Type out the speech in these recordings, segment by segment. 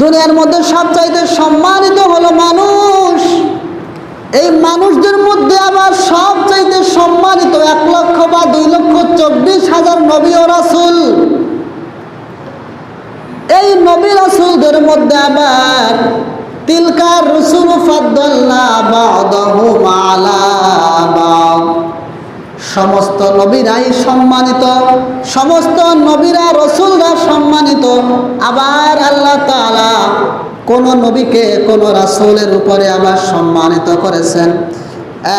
দুনিয়ার মধ্যে সবচাইতে সম্মানিত হলো মানুষ। এই মানুষদের মধ্যে আবার সবচাইতে সম্মানিত এক লক্ষ বা দুই লক্ষ চব্বিশ হাজার নবী ও রাসুল। এই নবী রাসুলদের মধ্যে আবার তিলকার রসুল ফাদ্দাল্লা বাদাহুম আলা বাদ। সমস্ত নবীরাই সম্মানিত, সমস্ত নবীরা রসুলরা সম্মানিত। আবার আল্লাহ তালা কোন নবীকে, কোন রাসূলের উপরে আবার সম্মানিত করেছেন।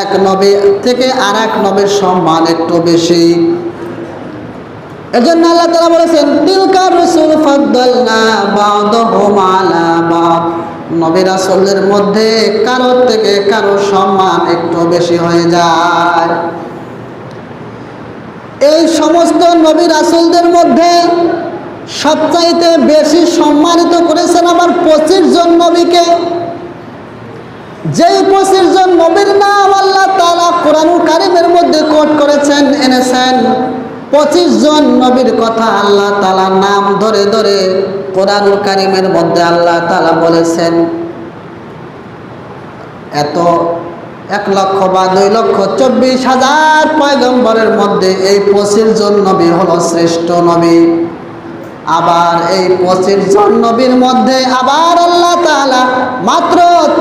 এক নবী থেকে আর এক নবীর সম্মান একটু বেশি। এজন্য আল্লাহ তাআলা বলেছেন, তিলকা রসুল বাদাহুম আলা বাদ। নবী রাসূলের মধ্যে কারোর থেকে কারোর সম্মান একটু বেশি হয়ে যায়। এই সমস্ত নবী রাসুলদের মধ্যে সবচাইতে বেশি সম্মানিত করেছেন আমার পঁচিশ জন নবীকে। যেই পঁচিশ জন নবীর নাম আল্লাহ তালা কোরআনুল কারিমের মধ্যে কোট করেছেন, এনেছেন। পঁচিশ জন নবীর কথা আল্লাহ তালা নাম ধরে ধরে কোরআনুল কারিমের মধ্যে আল্লাহ তালা বলেছেন। এত এক লক্ষ বা দুই লক্ষ চব্বিশ হাজার পয়গম্বরের মধ্যে এই পঁচিশ জন নবী হলো শ্রেষ্ঠ নবী। আবার এই পঁচিশ জন নবীর মধ্যে আবার আল্লাহ তালা মাত্র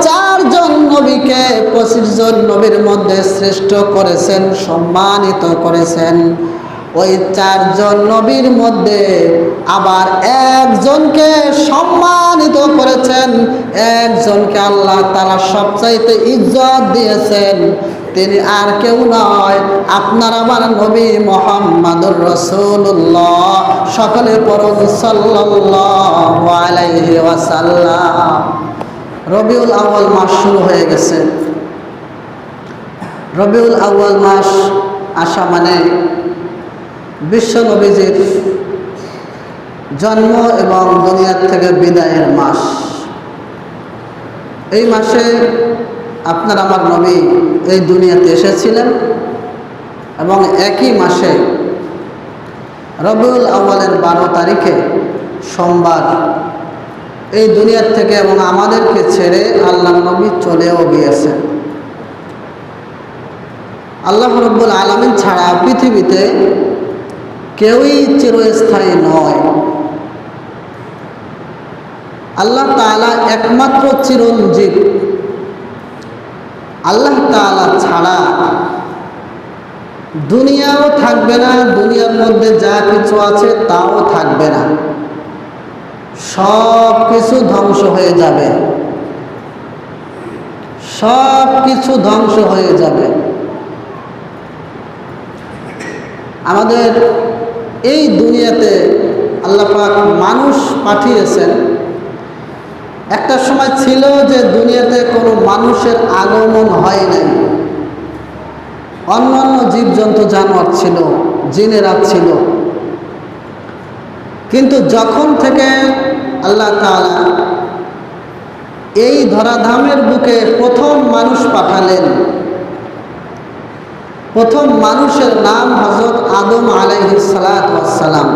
চারজন নবীকে পঁচিশ জন নবীর মধ্যে শ্রেষ্ঠ করেছেন, সম্মানিত করেছেন। ওই চারজন নবীর মধ্যে আবার একজনকে সম্মানিত করেছেন। একজনকে আল্লাহ তারা সবচাইতে ইজ্জত দিয়েছেন। তিনি আর কেউ নয়, আপনার আমার নবী মোহাম্মদুর রসুল্লাহ সকলে পরম ওয়াসাল্লাম। রবিউল আউয়াল মাস শুরু হয়ে গেছে। রবিউল আউয়াল মাস আসা মানে বিশ্ব নবীজির জন্ম এবং দুনিয়ার থেকে বিদায়ের মাস। এই মাসে আপনার আমার নবী এই দুনিয়াতে এসেছিলেন এবং একই মাসে রবিউল আউ্বালের বারো তারিখে সোমবার এই দুনিয়ার থেকে এবং আমাদেরকে ছেড়ে আল্লাহ নবী চলেও গিয়েছেন। আল্লাহ রব্বুল আলমিন ছাড়া পৃথিবীতে কেউই চিরস্থায়ী নয়। আল্লাহ তাআলা একমাত্র চিরঞ্জীব। আল্লাহ তাআলা ছাড়া দুনিয়াও থাকবে না, দুনিয়ার মধ্যে যা কিছু আছে তাও থাকবে না। সব কিছু ধ্বংস হয়ে যাবে। সব কিছু ধ্বংস হয়ে যাবে। আমাদের এই দুনিয়াতে আল্লাহ পাক মানুষ পাঠিয়েছেন। একটা সময় ছিল যে দুনিয়াতে কোনো মানুষের আগমন হয় নাই। অন্যান্য জীবজন্তু জানোয়ার ছিল, জিনেরা ছিল। কিন্তু যখন থেকে আল্লাহ তাআলা এই ধরাধামের বুকে প্রথম মানুষ পাঠালেন প্রথম মানুষের নাম হজরত আদম আলাইহিসালাম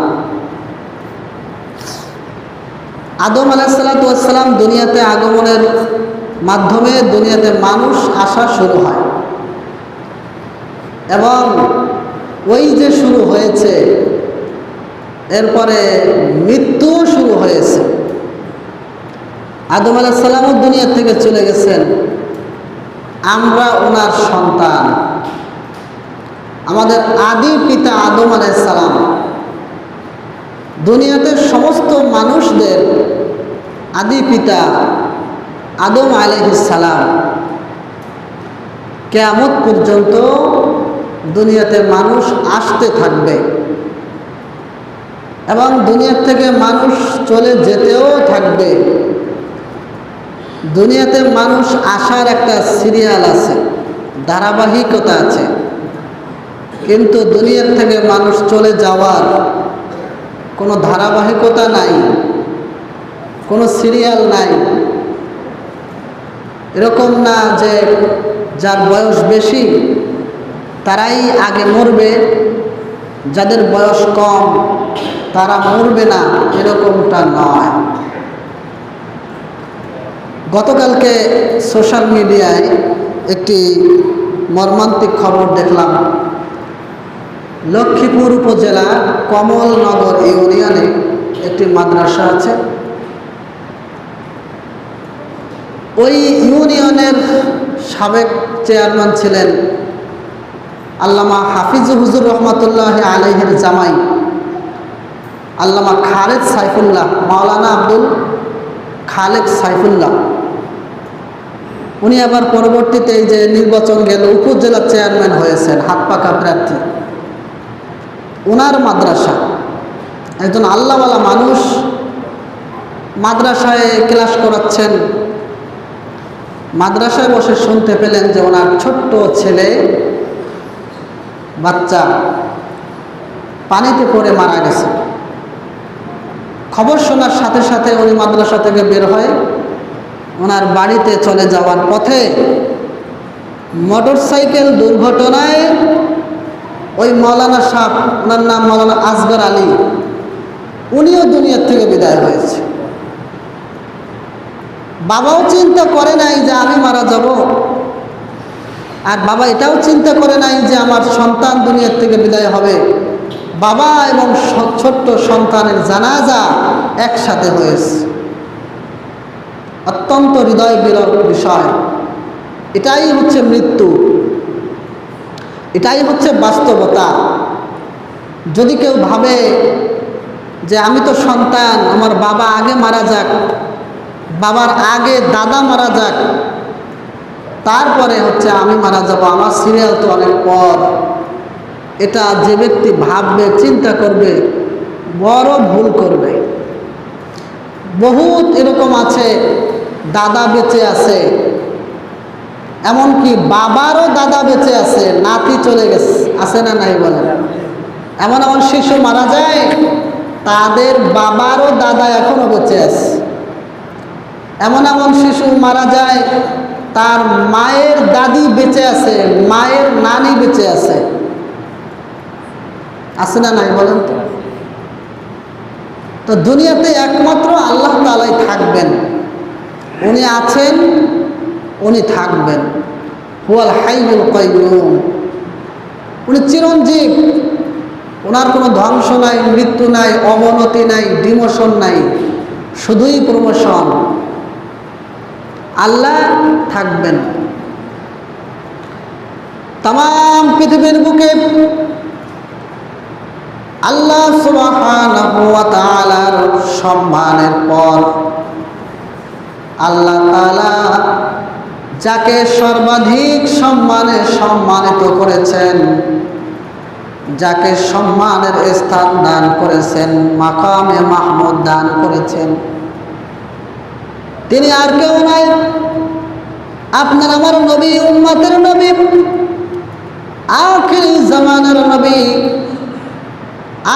আদম আলাইসালাতাম দুনিয়াতে আগমনের মাধ্যমে দুনিয়াতে মানুষ আসা শুরু হয়। এবং ওই যে শুরু হয়েছে, এরপরে মৃত্যুও শুরু হয়েছে। আদম আলাইসাল্লামও দুনিয়া থেকে চলে গেছেন। আমরা ওনার সন্তান। আমাদের আদি পিতা আদম আলাইসালাম দুনিয়াতে সমস্ত মানুষদের আদি পিতা আদম আলহিসাল্লাম কেয়ামত পর্যন্ত দুনিয়াতে মানুষ আসতে থাকবে এবং দুনিয়ার থেকে মানুষ চলে যেতেও থাকবে। দুনিয়াতে মানুষ আসার একটা সিরিয়াল আছে, ধারাবাহিকতা আছে। কিন্তু দুনিয়ার থেকে মানুষ চলে যাওয়ার কোনো ধারাবাহিকতা নাই, কোনো সিরিয়াল নাই। এরকম না যে যার বয়স বেশি, তারাই আগে মরবে। যাদের বয়স কম, তারা মরবে না, এরকমটা নয়। গতকালকে সোশ্যাল মিডিয়ায় একটি মর্মান্তিক খবর দেখলাম। লক্ষ্মীপুর উপজেলা কমলনগর ইউনিয়নে একটি মাদ্রাসা আছে। ওই ইউনিয়নের সাবেক চেয়ারম্যান ছিলেন আল্লামা হাফিজ হুজুর রহমতুল্লাহ আলহের জামাই, আল্লামা খালেদ সাইফুল্লাহ, মাওলানা আব্দুল খালেদ সাইফুল্লাহ। উনি আবার পরবর্তীতে এই যে নির্বাচন গেল, উপজেলা চেয়ারম্যান হয়েছেন, হাত পাকা প্রার্থী। ওনার মাদ্রাসা। একজন আল্লাহওয়ালা মানুষ মাদ্রাসায় ক্লাস করাচ্ছেন। মাদ্রাসায় বসে শুনতে পেলেন যে ওনার ছোট্ট ছেলে বাচ্চা পানিতে পড়ে মারা গেছে। খবর শোনার সাথে সাথে উনি মাদ্রাসা থেকে বের হয়। ওনার বাড়িতে চলে যাওয়ার পথে মোটরসাইকেল দুর্ঘটনায় ওই মৌলানা সাহ, ওনার নাম মৌলানা আসগর আলী। উনিও দুনিয়ার থেকে বিদায় হয়েছে। বাবাও চিন্তা করে নাই যে আমি মারা যাব। আর বাবা এটাও চিন্তা করে নাই যে আমার সন্তান দুনিয়ার থেকে বিদায় হবে। বাবা এবং ছোট্ট সন্তানের জানাজা একসাথে হয়েছে। অত্যন্ত হৃদয় বিরল বিষয়। এটাই হচ্ছে মৃত্যু। এটাই হচ্ছে বাস্তবতা। যদি কেউ ভাবে যে আমি তো সন্তান, আমার বাবা আগে মারা যাক, বাবার আগে দাদা মারা যাক, তারপরে হচ্ছে আমি মারা যাব, আমার সিরিয়াল তো অনেক পর এটা যে ব্যক্তি ভাববে, চিন্তা করবে, বড় ভুল করবে। বহুত এরকম আছে, দাদা বেঁচে আছে এমনকি বাবারও দাদা বেঁচে আছে, নাতি চলে গেছে, আছে না নাই বলেন? এমন এমন শিশু মারা যায়, তাদের বাবারও দাদা এখনও বেঁচে আছে। এমন এমন শিশু মারা যায়, তার মায়ের দাদি বেঁচে আছে, মায়ের নানি বেঁচে আছে। আছে না নাই বলেন? তো তো দুনিয়াতে একমাত্র আল্লাহ তালাই থাকবেন। উনি আছেন উনি থাকবেন। হুয়াল হাইবুল কয়ুম উনি চিরঞ্জীব। ওনার কোনো ধ্বংস নাই, মৃত্যু নাই, অবনতি নাই, ডিমোশন নাই, শুধুই প্রমোশন। আল্লাহ থাকবেন। তাম পৃথিবীর বুকে আল্লাহ সম্মানের পর আল্লাহ তালা যাকে সর্বাধিক সম্মানে সম্মানিত করেছেন, যাকে সম্মানের স্থান দান করেছেন, মাকামে মাহমুদ দান করেছেন। তিনি আর কেউ নাই। আপনার আমার নবী, উম্মতের নবী, আখিরি জামানের নবী,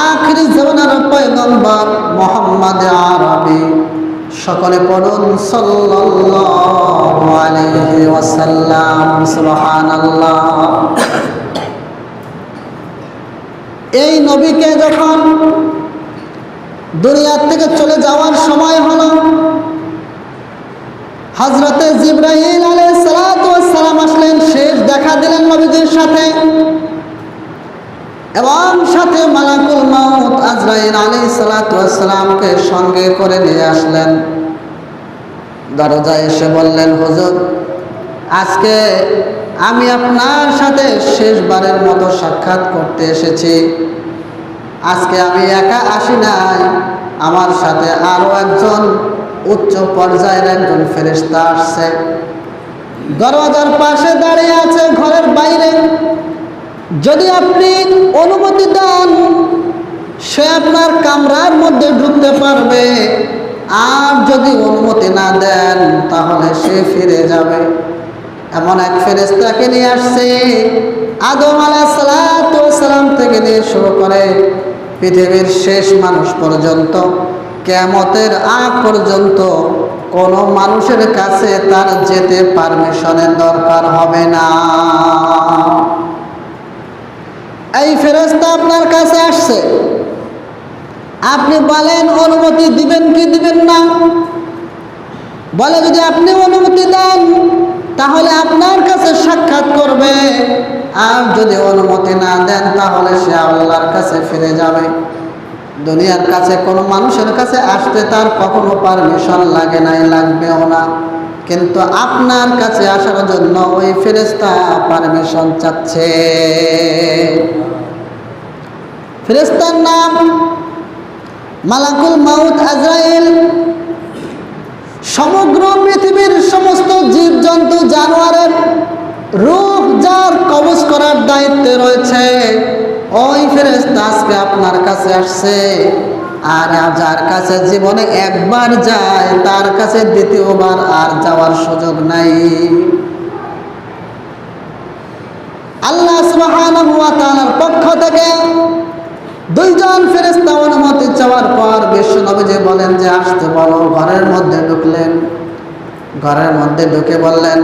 আখিরি জামানের পয়গম্বর মোহাম্মদ আরবি সকলে পড়ুন এই নবীকে যখন দুনিয়ার থেকে চলে যাওয়ার সময় হলো হজরতে জিব্রাহিল সালাম আসলেন, শেষ দেখা দিলেন নবীদের সাথে। এবং সাথে মালাকুল মাউত আজরাইল আলী সালাতামকে সঙ্গে করে নিয়ে আসলেন। দরজায় এসে বললেন, হুজুর, আজকে আমি আপনার সাথে শেষবারের মতো সাক্ষাৎ করতে এসেছি। আজকে আমি একা আসি নাই। আমার সাথে আরও একজন উচ্চ পর্যায়ের একজন ফেরেস্তা আসছে। দরজার পাশে দাঁড়িয়ে আছে ঘরের বাইরে। যদি আপনি অনুমতি দেন, সে আপনার কামরার মধ্যে ঢুকতে পারবে। আর যদি অনুমতি না দেন, তাহলে সে ফিরে যাবে। এমন এক ফেরেস্তাকে নিয়ে আসছে। আদম আলাহালাম থেকে নিয়ে শুরু করে পৃথিবীর শেষ মানুষ পর্যন্ত। কেমতের আগ পর্যন্ত কোনো মানুষের কাছে তার যেতে পারমিশনের দরকার হবে না। এই ফেরস্তা আপনার কাছে আসছে। আপনি বলেন, অনুমতি দিবেন কি দিবেন না? বলে যদি আপনি অনুমতি দেন, তাহলে আপনার কাছে সাক্ষাৎ করবে। আর যদি অনুমতি না দেন, তাহলে সে আল্লাহর কাছে ফিরে যাবে। দুনিয়ার কাছে, কোনো মানুষের কাছে আসতে তার কখনো পারমিশন লাগে নাই, লাগবেও না। কিন্তু আপনার কাছে আসার জন্য ওই ফেরেস্তা পারমিশন চাচ্ছে। ফেরেস্তার নাম মালাকুল মাউত আজরাইল। সমগ্র পৃথিবীর সমস্ত জীবজন্তু, জানোয়ারের রূপ যার কবজ করার দায়িত্বে রয়েছে, ওই ফেরেস্তা আজকে আপনার কাছে আসছে। আর যার কাছে জীবনে একবার যায়, তার কাছে দ্বিতীয়বার আর যাওয়ার সুযোগ নাই। আল্লাহ সুবহানাহু ওয়া তাআলার পক্ষ থেকে দুইজন ফেরেস্তা অনুমতি চাওয়ার পর বিশ্ব নবীজি বলেন যে আসতে বলো। ঘরের মধ্যে ঢুকলেন। ঘরের মধ্যে ঢুকে বললেন,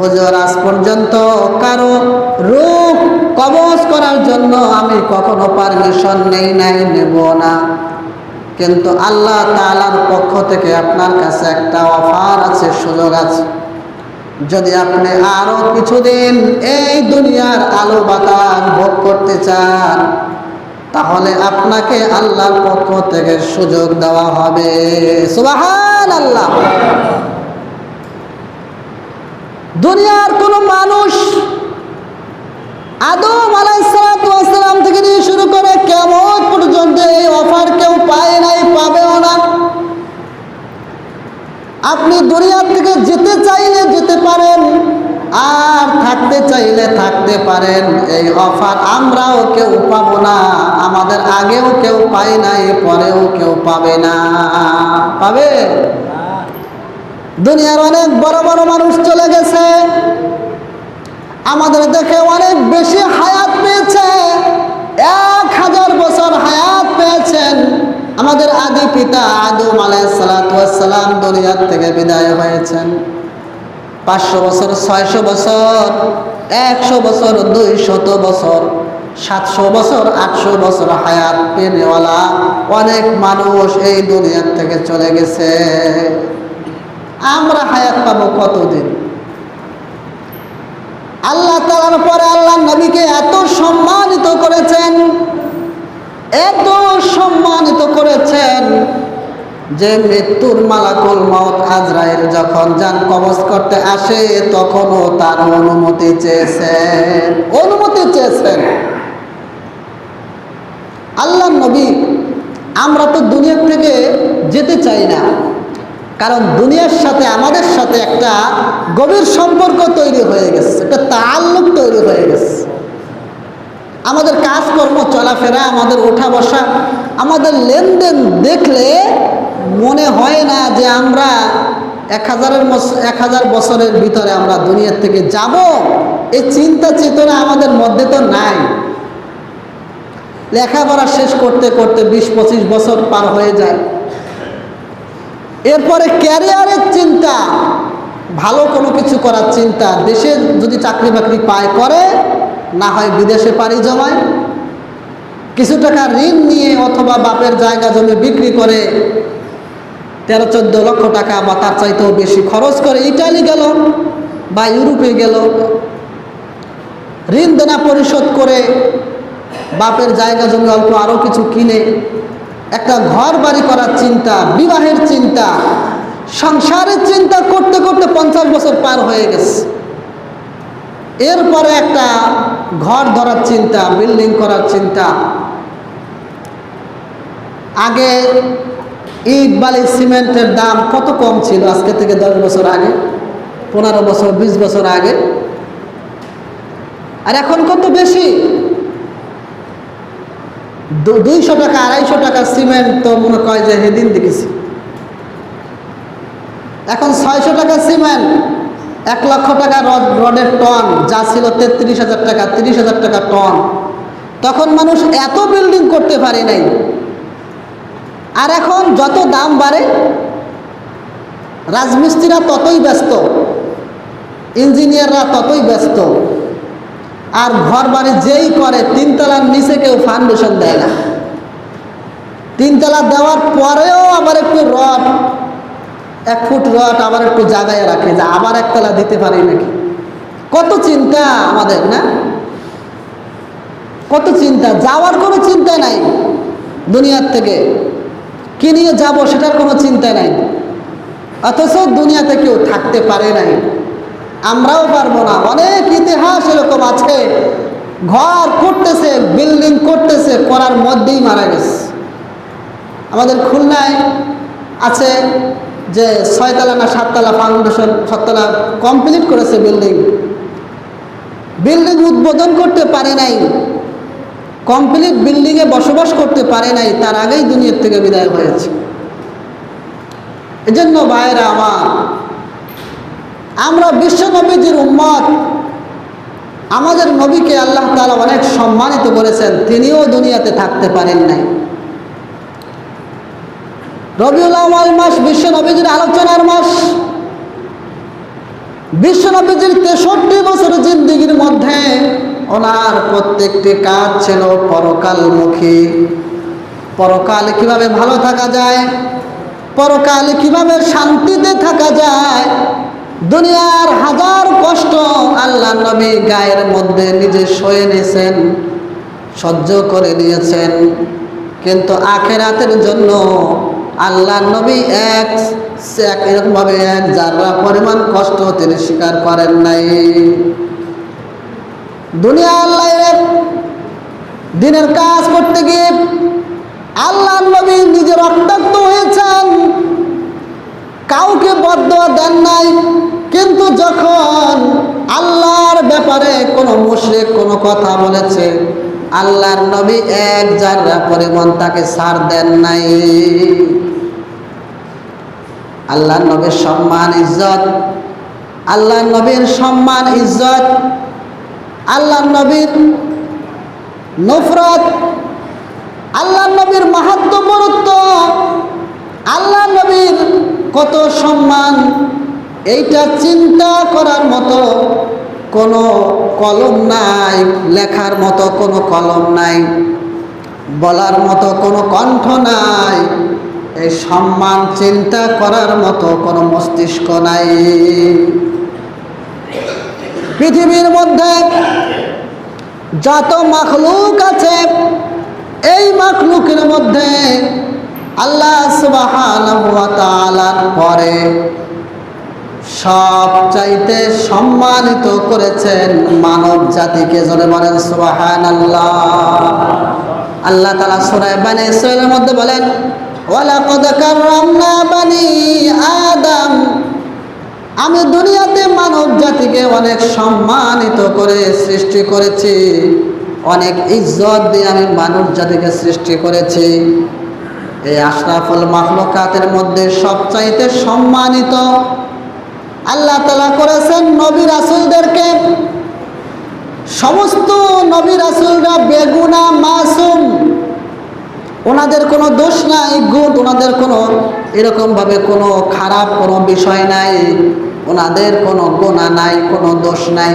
হুজুর, আজ পর্যন্ত কারও রূপ কবজ করার জন্য আমি কখনো পারমিশন নেই, নাই, নেব না। কিন্তু আল্লাহ তাআলার পক্ষ থেকে আপনার কাছে একটা অফার আছে, সুযোগ আছে। যদি আপনি আরও কিছুদিন এই দুনিয়ার আলো বাতাস ভোগ করতে চান তাহলে আপনাকে আল্লাহর পক্ষ থেকে সুযোগ দেওয়া হবে। সুবাহান আল্লাহ দুনিয়ার কোন মানুষ আদম আলাইসালাম থেকে নিয়ে শুরু করে কেমন পর্যন্ত এই অফার কেউ পায় নাই, পাবেও না। আপনি দুনিয়ার থেকে যেতে চাইলে যেতে পারেন। আর থাকতে চাইলে থাকতে পারেন। এই অফার আমরাও কেউ পাবো না, আমাদের আগেও কেউ পাই নাই, পরেও কেউ পাবে না। পাবে? দুনিয়ার অনেক বড় বড় মানুষ চলে গেছে। আমাদের দেখে অনেক বেশি হায়াত পেয়েছে। এক হাজার বছর হায়াত পেয়েছেন। আমাদের আদি পিতা আদম আলাইসালাম দুনিয়ার থেকে বিদায় হয়েছেন। পাঁচশো বছর, ছয়শো বছর, একশো বছর দুই শত বছর, সাতশো বছর, আটশো বছর হায়াত পেনেওয়ালা অনেক মানুষ এই দুনিয়ার থেকে চলে গেছে। আমরা হায়াত পাবো কতদিন? আল্লাহ তালার পরে আল্লাহ নবীকে এত সম্মানিত করেছেন, এত সম্মানিত করেছেন যে মৃত্যুর মালাকুল মত আজরাইল যখন যান কবজ করতে আসে, তখনও তার অনুমতি চেয়েছেন অনুমতি চেয়েছেন আল্লাহ নবী, আমরা তো দুনিয়া থেকে যেতে চাই না। কারণ দুনিয়ার সাথে আমাদের সাথে একটা গভীর সম্পর্ক তৈরি হয়ে গেছে, একটা তাল্লুক তৈরি হয়ে গেছে। আমাদের কাজকর্ম, চলাফেরা, আমাদের ওঠা বসা, আমাদের লেনদেন দেখলে মনে হয় না যে আমরা এক হাজারের এক হাজার বছরের ভিতরে আমরা দুনিয়ার থেকে যাব? এই চিন্তা চেতনা আমাদের মধ্যে তো নাই। লেখাপড়া শেষ করতে করতে বিশ পঁচিশ বছর পার হয়ে যায়। এরপরে ক্যারিয়ারের চিন্তা, ভালো কোনো কিছু করার চিন্তা, দেশে যদি চাকরি বাকরি পায় করে, না হয় বিদেশে পাড়ি জমায়। কিছু টাকা ঋণ নিয়ে অথবা বাপের জায়গা জমি বিক্রি করে তেরো, চোদ্দ লক্ষ টাকা বা তার চাইতেও বেশি খরচ করে ইটালি গেল বা ইউরোপে গেল। ঋণ দেনা পরিশোধ করে বাপের জায়গা জমি অল্প আরও কিছু কিনে একটা ঘর বাড়ি করার চিন্তা, বিবাহের চিন্তা, সংসারের চিন্তা করতে করতে পঞ্চাশ বছর পার হয়ে গেছে। এরপরে একটা ঘর ধরার চিন্তা, বিল্ডিং করার চিন্তা। আগে ইট বালি সিমেন্টের দাম কত কম ছিল আজকে থেকে দশ বছর আগে? পনেরো বছর, বিশ বছর আগে? আর এখন কত বেশি? দুইশো টাকা, আড়াইশো টাকা সিমেন্ট তো মনে কয় যে সেদিন দেখেছি। এখন ছয়শো টাকা সিমেন্ট, এক লক্ষ টাকা রড, রডের টন, যা ছিল তেত্রিশ হাজার টাকা, তিরিশ হাজার টাকা টন। তখন মানুষ এত বিল্ডিং করতে পারে নাই। আর এখন যত দাম বাড়ে, রাজমিস্ত্রিরা ততই ব্যস্ত, ইঞ্জিনিয়াররা ততই ব্যস্ত, আর ঘর বাড়ি যেই করে, তিনতলার নিচে কেউ ফাউন্ডেশন দেয় না। তিনতলা দেওয়ার পরেও আবার একটু রড, এক ফুট রড আবার একটু জাগায় রাখে, যে আবার একতলা দিতে পারি নাকি? কত চিন্তা আমাদের, না? কত চিন্তা, যাওয়ার কোনো চিন্তা নাই দুনিয়ার থেকে। কি নিয়ে যাব সেটার কোনো চিন্তা নাই। অথচ দুনিয়াতে কেউ থাকতে পারে নাই। আমরাও পারব না। অনেক ইতিহাস এরকম আছে। ঘর করতেছে বিল্ডিং করতেছে, করার মধ্যেই মারা গেছে। আমাদের খুলনায় আছে যে ছয়তলা না সাততলা ফাউন্ডেশন সাততলা কমপ্লিট করেছে বিল্ডিং বিল্ডিং উদ্বোধন করতে পারে নাই। কমপ্লিট বিল্ডিংয়ে বসবাস করতে পারে নাই, তার আগেই দুনিয়ার থেকে বিদায় হয়েছে এজন্য ভাইরা আমার, আমরা বিশ্ব নবীজির উম্মত, আমাদের নবীকে আল্লাহ তাআলা অনেক সম্মানিত করেছেন, তিনিও দুনিয়াতে থাকতে পারেন নাই। রবিউল আউয়াল মাস বিশ্ব নবীজির আলোচনার মাস। বিশ্ব নবীজির তেষট্টি বছর জিন্দিগির মধ্যে ওনার প্রত্যেকটি কাজ ছিল পরকালমুখী। পরকালে কীভাবে ভালো থাকা যায়? পরকালে কীভাবে শান্তিতে থাকা যায়? দুনিয়ার হাজার কষ্ট আল্লাহ নবী গায়ের মধ্যে নিজে সয়ে নিয়েছেন, সহ্য করে নিয়েছেন। কিন্তু আখেরাতের জন্য আল্লাহ নবী এক এরকমভাবে এক যারা পরিমাণ কষ্ট তিনি স্বীকার করেন নাই। দুনিয়া আল্লাহ দিনের কাজ করতে গিয়ে আল্লাহ নবী নিজে রক্তাক্ত হয়েছেন। কাউকে বদ্ধ দেন নাই। কিন্তু যখন আল্লাহর ব্যাপারে কোনো মুশরিক কোনো কথা বলেছে, আল্লাহর নবী এক যারা পরিমাণ তাকে সার দেন নাই। আল্লাহর নবীর সম্মান, ইজ্জত, আল্লাহর নবীর সম্মান, ইজ্জত আল্লাহর নবীর নফরত, আল্লাহ নবীর মাহাত্ম বরত্ব আল্লাহ নবীর কত সম্মান, এইটা চিন্তা করার মতো কোনো কলম নাই, লেখার মতো কোনো কলম নাই, বলার মতো কোনো কণ্ঠ নাই, এই সম্মান চিন্তা করার মতো কোনো মস্তিষ্ক নাই। পৃথিবীর মধ্যে যত মাখলুক আছে, এই মাখলুকের মধ্যে আল্লাহ তাআলার পরে সব চাইতে সম্মানিত করেছেন মানব জাতিকে জোরে বলেন সুবহানাল্লাহ। আল্লাহ আল্লাহ তালা সূরা বানি ইসরাঈলের মধ্যে বলেন ওয়ালাকাদ কাররামনা বানি আদম আমি দুনিয়াতে মানব জাতিকে অনেক সম্মানিত করে সৃষ্টি করেছি। অনেক ইজ্জত দিয়ে আমি মানব জাতিকে সৃষ্টি করেছি। এই আশরাফুল মাহলুকাতের মধ্যে সবচাইতে সম্মানিত আল্লাহ তালা করেছেন নবী রাসুলদেরকে। সমস্ত নবী রাসুলরা বেগুনা, মাসুম, ওনাদের কোনো দোষ নাই, গুণ, ওনাদের কোনো এরকমভাবে কোনো খারাপ কোনো বিষয় নাই। ওনাদের কোনো গোনা নাই, কোনো দোষ নাই।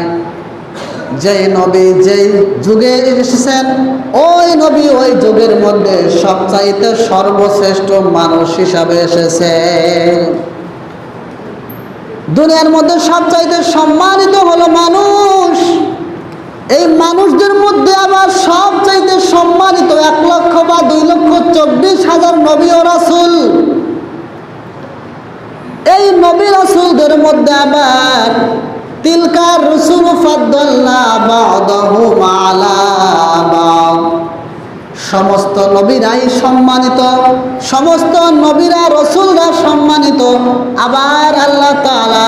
যেই নবী যেই যুগে এসেছেন, ওই নবী ওই যুগের মধ্যে সবচাইতে সর্বশ্রেষ্ঠ মানুষ হিসাবে এসেছে। দুনিয়ার মধ্যে সবচাইতে সম্মানিত হলো মানুষ। এই মানুষদের মধ্যে আবার সবচাইতে সম্মানিত এক লক্ষ বা দুই লক্ষ চব্বিশ হাজার নবী ও রাসুল। এই নবী রাসুলদের মধ্যে আবার তিলকার রসুল সমস্ত নবীরাই সম্মানিত, সমস্ত নবীরা রসুলরা সম্মানিত। আবার আল্লাহ তাআলা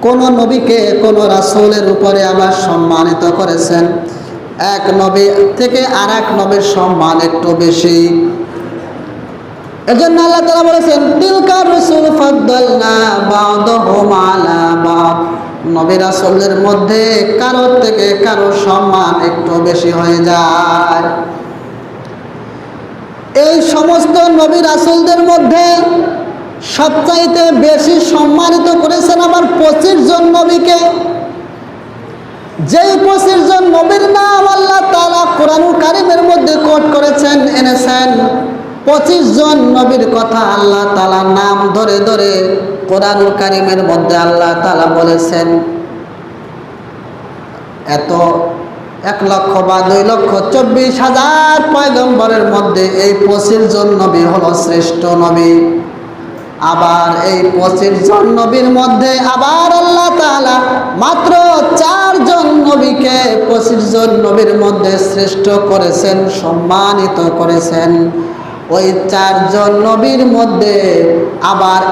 কোন নবীকে, কোন রাসূলের উপরে আবার সম্মানিত করেছেন। এক নবী থেকে আর এক নবীর সম্মান একটু বেশি। এজন্য আল্লাহ তাআলা বলেছেন তিলকার রসুল ফাদ্দালনা বাদহুম আলা বাদ। নবী রাসূলের মধ্যে কারোর থেকে কারও সম্মান একটু বেশি হয়ে যায়। এই সমস্ত নবী রাসূলদের মধ্যে সবচাইতে বেশি সম্মানিত করেছেন আমার পঁচিশ জন নবীকে। যেই পঁচিশ জন নবীর নাম আল্লাহ তাআলা কোরআন কারিমের মধ্যে কোট করেছেন, এনেছেন। পঁচিশ জন নবীর কথা আল্লাহ তালা নাম ধরে ধরে কোরআনুল কারিমের মধ্যে আল্লাহ তালা বলেছেন, এত এক লক্ষ বা দুই লক্ষ চব্বিশ হাজার পয়গম্বরের মধ্যে এই পঁচিশ জন নবী হলো শ্রেষ্ঠ নবী। আবার এই পঁচিশ জন নবীর মধ্যে আবার আল্লাহ তাআলা মাত্র চারজন নবীকে পঁচিশ জন নবীর মধ্যে শ্রেষ্ঠ করেছেন, সম্মানিত করেছেন। ওই চারজন নবীর মধ্যে আবার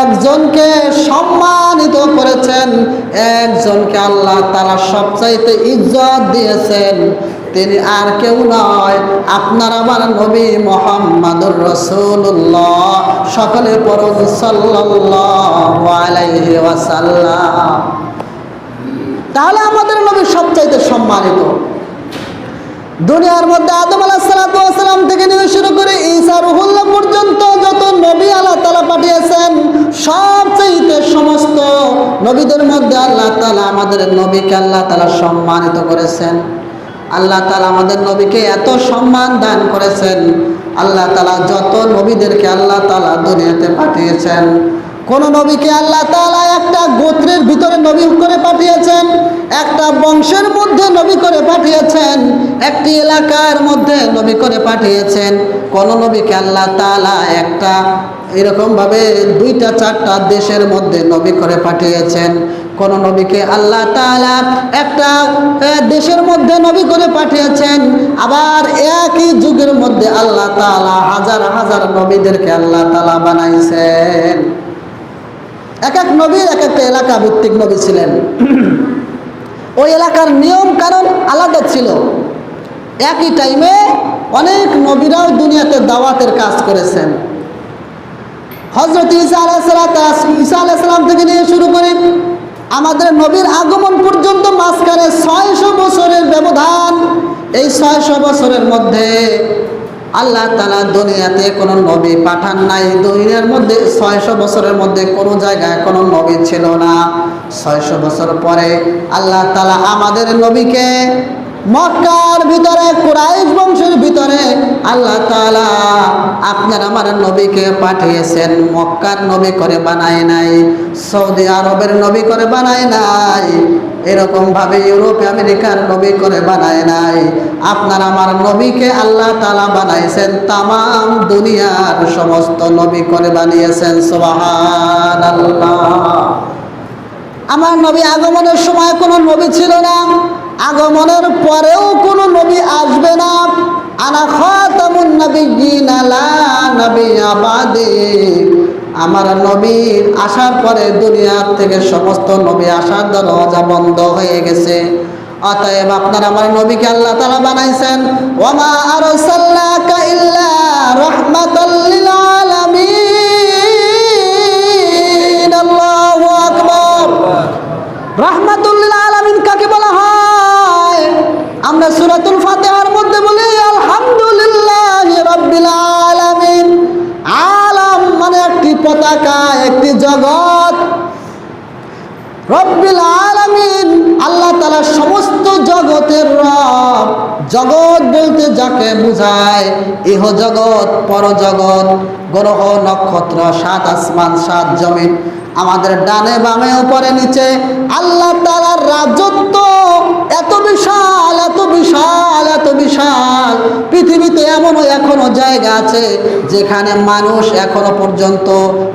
একজনকে সম্মানিত করেছেন, একজনকে আল্লাহ তারা সবচাইতে ইজ্জত দিয়েছেন। তিনি আর কেউ নয়, আপনার আমার নবী মোহাম্মদুর রসুল্লাহ সকলে আলাইহি ওয়াসাল্লাম। তাহলে আমাদের নবী সবচাইতে সম্মানিত। দুনিয়ার মধ্যে আদম আলাহাম থেকে নিয়ে শুরু করে ঈসা রুহুল্লাহ পর্যন্ত যত নবী আল্লাহ তালা পাঠিয়েছেন, সবচাইতে সমস্ত নবীদের মধ্যে আল্লাহ তালা আমাদের নবীকে আল্লাহ তালা সম্মানিত করেছেন। আল্লাহ তালা আমাদের নবীকে এত সম্মান দান করেছেন। আল্লাহ তালা যত নবীদেরকে আল্লাহ তালা দুনিয়াতে পাঠিয়েছেন। কোন নবীকে আল্লাহ তাআলা একটা গোত্রের ভিতরে নবী করে পাঠিয়েছেন, একটা বংশের মধ্যে নবী করে পাঠিয়েছেন, একটি এলাকার মধ্যে নবী করে পাঠিয়েছেন। কোন নবীকে আল্লাহ তাআলা একটা এরকম ভাবে দুইটা, চারটা দেশের মধ্যে নবী করে পাঠিয়েছেন। কোন নবীকে আল্লাহ তাআলা একটা দেশের মধ্যে নবী করে পাঠিয়েছেন। আবার একই যুগের মধ্যে আল্লাহ তাআলা হাজার হাজার নবীদেরকে আল্লাহ তালা বানাইছেন। এক এক নবীর এক একটা এলাকা ভিত্তিক নবী ছিলেন। ওই এলাকার নিয়ম কারণ আলাদা ছিল। একই টাইমে অনেক নবীরাও দুনিয়াতে দাওয়াতের কাজ করেছেন। হজরত ঈসা আলাইসালাম ঈসা আলাইসালাম থেকে নিয়ে শুরু করে আমাদের নবীর আগমন পর্যন্ত মাঝখানে ছয়শো বছরের ব্যবধান। এই ছয়শো বছরের মধ্যে আল্লাহ তালা দুনিয়াতে কোনো নবী পাঠান নাই। দুনিয়ার মধ্যে ছয়শো বছরের মধ্যে কোনো জায়গায় কোনো নবী ছিল না। ছয়শো বছর পরে আল্লাহ তালা আমাদের নবীকে মক্কার ভিতরে, কুরাইশ বংশের ভিতরে আল্লাহ তাআলা আপনার আমার নবীকে পাঠিয়েছেন। মক্কার নবী করে বানায় নাই, সৌদি আরবের নবী করে বানায় নাই এরকম ভাবে ইউরোপ আমেরিকার নবী করে বানায় নাই। আপনার আমার নবীকে আল্লাহ তাআলা বানাইছেন, তামাম দুনিয়ার সমস্ত নবী করে বানিয়েছেন, সুবহানাল্লাহ। আমার নবী আগমনের সময় কোনো নবী ছিল না। আগমনের পরেও কোনো নবী আসবে না। আনা খাতামুন নবিয়্যিন লা নবিয়্যা বাদে। আমার নবীর আসার পরে দুনিয়ার থেকে সমস্ত নবী আসার দরজা বন্ধ হয়ে গেছে। অতএব আপনার আমার নবীকে আল্লাহ তাআলা বানাইছেন। ওয়ামা আরসালনাকা ইল্লা রাহমাতাল লিল আলামিন। আল্লাহু আকবার। রাহমাতুল্লিল আমরা সূরাতুল ফাতিহার মধ্যে বলি, আলহামদুলিল্লাহ রাব্বিল আলামিন। আলাম মানে একটি পতাকা, একটি জগৎ। রব্বিল আলামিন, আল্লাহ তাআলা সমস্ত জগতের রব। জগৎ বলতে যাকে বোঝায়, ইহ জগৎ পরজগৎ গ্রহ, নক্ষত্র, সাত আসমান, সাত জমিন, আমাদের ডানে বামে, উপরে নিচে, আল্লাহ তাআলার রাজত্ব এত বিশাল এত বিশাল এত বিশাল। পৃথিবীতে এমনও এখনও জায়গা আছে যেখানে মানুষ এখনও পর্যন্ত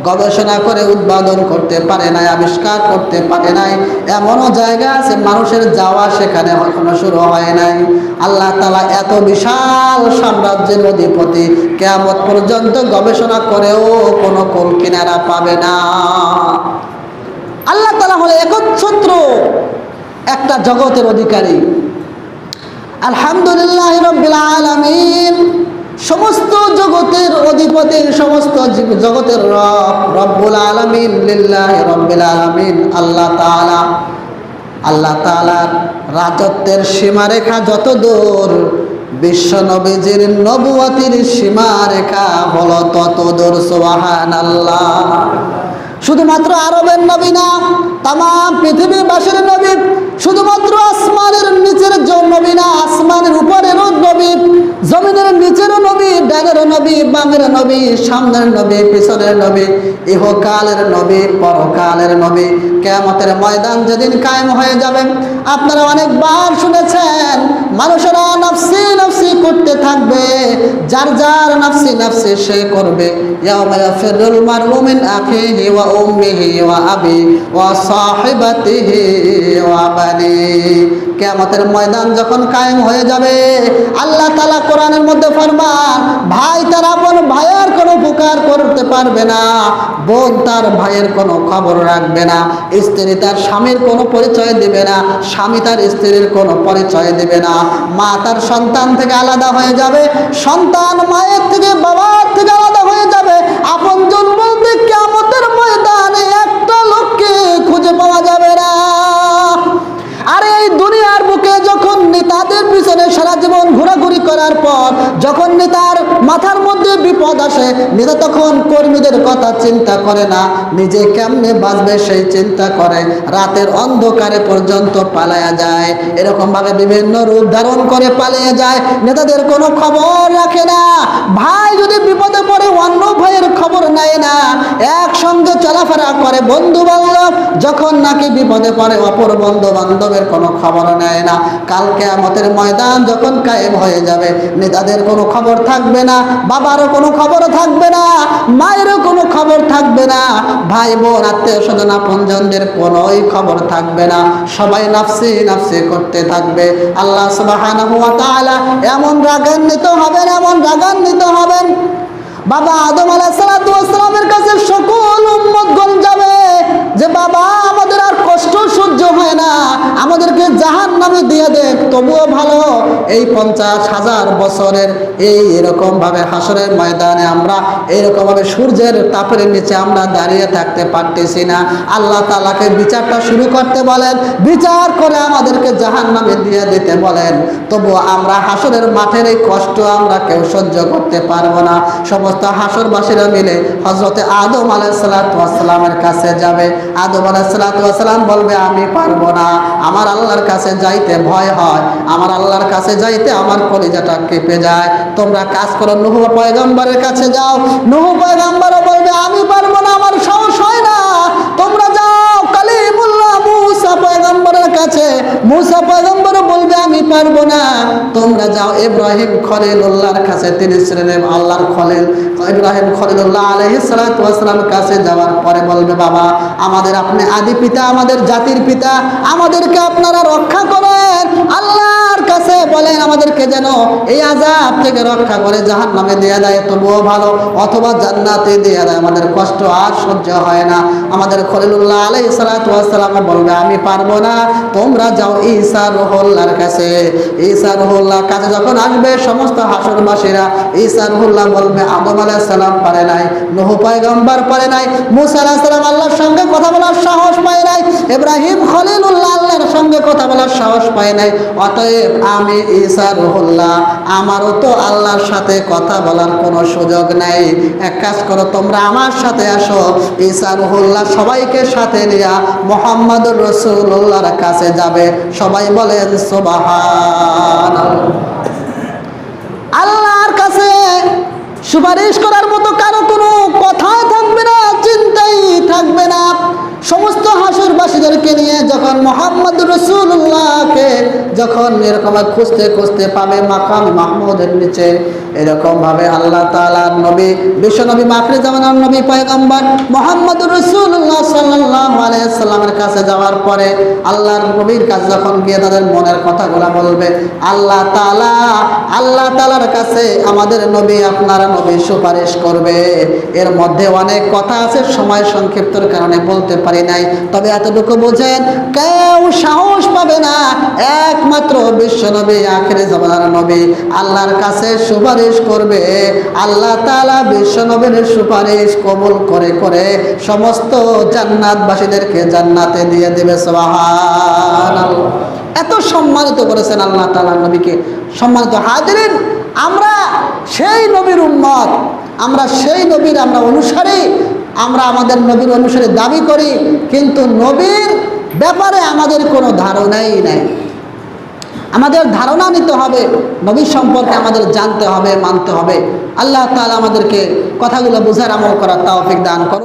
গবেষণা করে উদ্বোধন করতে পারে নাই, আবিষ্কার করতে পারে নাই। এমনও জায়গা আছে মানুষের যাওয়া সেখানে এখনও শুরু হয় নাই। আল্লাহ তালা এত বিশাল সাম্রাজ্যের অধিপতি কেমন পর্যন্ত গবেষণা করেও কোনো কোল কিনারা পাবে না। আল্লাহ তালা হলে একচ্ছত্র একটা জগতের অধিকারী। আলহামদুলিল্লাহ রব্বিল আলামিন সমস্ত জগতের অধিপতি, সমস্ত জগতের রব, রব্বুল আলামিন, লিল্লাহ রব্বিল আলামিন, আল্লাহ তাআলা। আল্লাহ তাআলার রাজত্বের সীমারেখা যত দূর বিশ্ব নবীজির সীমা সীমারেখা হলো তত দূর সুবহানাল্লাহ। শুধুমাত্র আরবের নবী না তাম পৃথিবীর বাসের নবী শুধুমাত্র আসমানের নিচের নবী না, আসমানের উপরেরও নবী, জমিনের নিচেরও নবী ডানেরও নবী, বামের নবী, সামনের নবী, পিছনের নবী, ইহকালের নবী, পরকালের নবী। কেয়ামতের ময়দান যেদিন কায়েম হয়ে যাবে। আপনারা অনেকবার শুনেছেন, মানুষেরা নফসি নফসি করতে থাকবে, যার যার নফসি নফসি সে করবে। ইয়াউমা ইয়াফিরুল মারউ ওয়া উম্মিহি ওয়া আবি ওয়া সাহিবাতিহি ওয়া বানি কিয়ামতের ময়দান যখন কায়েম হয়ে যাবে, আল্লাহ তালা কোরআনের মধ্যে ফরমান, ভাই তার আপন ভাইয়ের কোনো উপকার করতে পারবে না, বোন তার ভাইয়ের কোনো খবর রাখবে না, স্ত্রী তার স্বামীর কোনো পরিচয় দেবে না, স্বামী তার স্ত্রীর কোনো পরিচয় দেবে না, মা তার সন্তান থেকে আলাদা হয়ে যাবে, সন্তান মায়ের থেকে বাবার থেকে আলাদা হয়ে যাবে আপনজন বলতে কেমতের ময়দানে একটা লোককে খুঁজে পাওয়া যাবে না। নেতাদের পিছনে সারা জীবন ঘোরাঘুরি করার পর যখন নেতার মাথার মধ্যে বিপদ আসে, নেতা তখন কর্মীদের কথা চিন্তা করে না, নিজে কেমনে বাঁচবে সেই চিন্তা করে। রাতের অন্ধকারে পর্যন্ত পালায়া যায়। এরকম ভাবে বিভিন্ন রূপ ধারণ করে পালিয়ে যায়। নেতাদের কোনো খবর রাখে না। ভাই যদি বিপদে পড়ে, অন্য ভাইয়ের খবর নেয় না। একসঙ্গে চলাফেরা করে, বন্ধু বান্ধব, যখন নাকি বিপদে পড়ে, অপর বন্ধু বান্ধবের কোনো খবর নেয় না। কালকে আমাদের ময়দান যখন কায়েম হয়ে যাবে, নেতাদের কোনো খবর থাকবে না, বাবারও কোনো খবর থাকবে না, মায়েরও কোনো খবর থাকবে না ভাই বোন আত্মীয় স্বজন আপনজনদের কোনোই খবর থাকবে না। সবাই নাফসি নাফসি করতে থাকবে। আল্লাহ তাআলা এমন রাগান্বিত হবেন, এমন রাগান্বিত হবেন। বাবা আদম আলাহ সালাতামের কাছে সকল উম্মতগণ যাবে যে বাবা আমাদের আর কষ্ট সহ্য হয় না। আমাদেরকে জাহান নামে দিয়ে দেখ তবুও ভালো, এই পঞ্চাশ হাজার বছরের এই এরকম ভাবে হাসরের ময়দানে আমরা এইরকম ভাবে সূর্যের তাপের নিচে আমরা দাঁড়িয়ে থাকতে পারতেছি না। আল্লাহ তালাকে বিচারটা শুরু করতে বলেন, বিচার করে আমাদেরকে জাহান নামে দিয়ে দিতে বলেন। তবু আমরা হাসরের মাঠের এই কষ্ট আমরা কেউ সহ্য করতে পারব না। সমস্ত হাসরবাসীরা মিলে হজরতে আদম আলাইসালামের কাছে যাবে। আদম আলাইসালাম বলবে, আমি পারব না। আমার আল্লাহর কাছে যাইতে ভয় হয়। আমার আল্লাহর কাছে যাইতে আমার কলিজাটা কেঁপে যায়। তোমরা কাজ করো, নুহু পয়গম্বরের কাছে যাও। নুহু পয়গম্বরও বলবে, আমি পারব না, আমার সাহস হয় না। কাছে, মুসা পয়গম্বরও বলবে, আমি পারব না। তোমরা যাও ইব্রাহিম খলিলুল্লাহর কাছে। তিনি ছিলেন আল্লাহর খলিল। ইব্রাহিম খলিলুল্লাহ আলাইহিস সালাতু কাছে যাওয়ার পরে বলবে, বাবা, আমাদের আপনি আদি পিতা, আমাদের জাতির পিতা, আমাদেরকে আপনারা রক্ষা করেন। আল্লাহর কাছে বলেন, আমাদেরকে যেন এই আজাব থেকে রক্ষা করে জাহান নামে দেয়া দেয় তবুও ভালো, অথবা জান্নাতে দেয়া দেয় আমাদের কষ্ট আর সহ্য হয় না। আমাদের খলিলুল্লাহ আলাই সালাতাম বলবে, আমি পারব না। তোমরা যাও ঈসা রহুল্লাহর কাছে। ঈসা রহুল্লাহর কাছে যখন আসবে, সমস্ত হাসরবাসীরা ঈসা রহুল্লাহ বলবে, আদম আলাইহিস সালাম পারে নাই, নহু পয়গম্বর পারে নাই, মুসা আলাইহিস সালাম আল্লাহর সঙ্গে কথা বলার সাহস পায় নাই, ইব্রাহিম খলিলুল্লাহ আল্লাহর সঙ্গে কথা বলার সাহস পায় নাই। অতএব আমি ঈসা রহুল্লাহ, আমারও তো আল্লাহর সাথে কথা বলার কোনো সুযোগ নাই। এক কাজ করো, তোমরা আমার সাথে আসো। ঈসা রহুল্লাহ সবাইকে সাথে নিয়া মোহাম্মদুর রসুল্লাহর কাছে যাবে, সবাই বলেন সোবাহান আল্লাহর কাছে সুপারিশ করার মতো কারও কোনো কথা থাকবে না, চিন্তাই থাকবে না। সমস্ত হাসুরবাসীদেরকে নিয়ে যখন মোহাম্মদ রসুল্লাহকে যখন এরকম খুঁজতে খুঁজতে পাবে মাকাম মাহমুদের নিচে এরকম ভাবে আল্লাহ তালার নবী বিশ্বনবী মাকরি জামানার নবী, পয়গম্বর মোহাম্মদ রসুল্লাহ সাল্লাহ আলাইসাল্লামের কাছে যাওয়ার পরে আল্লাহর নবীর কাছে যখন গিয়ে তাদের মনের কথাগুলো বলবে, আল্লাহ তালা আল্লাহ তালার কাছে আমাদের নবী আপনার নবী সুপারিশ করবে। এর মধ্যে অনেক কথা আছে, সময় সংক্ষিপ্তর কারণে বলতে পারি নাই। তবে এতটুকু বোঝেন, কেউ সাহস পাবে না, একমাত্র বিশ্ব নবী, আখেরে জমানার নবী, আল্লাহর কাছে সুপারিশ করবে। আল্লাহ তালা বিশ্ব নবীর সুপারিশ কবুল করে করে সমস্ত জান্নাতবাসীদেরকে জান্নাতে দিয়ে দেবে এত সম্মানিত করেছেন আল্লাহ তালা নবীকে। সম্মানিত হাজিরিন, আমরা সেই নবীর উম্মত, আমরা সেই নবীর আমরা অনুসারী, আমরা আমাদের নবীর অনুসারী দাবি করি, কিন্তু নবীর ব্যাপারে আমাদের কোনো ধারণাই নাই। আমাদের ধারণা নিতে হবে নবী সম্পর্কে আমাদের জানতে হবে, মানতে হবে। আল্লাহ তালা আমাদেরকে কথাগুলো বোঝার আমল করার তাওফিক দান করো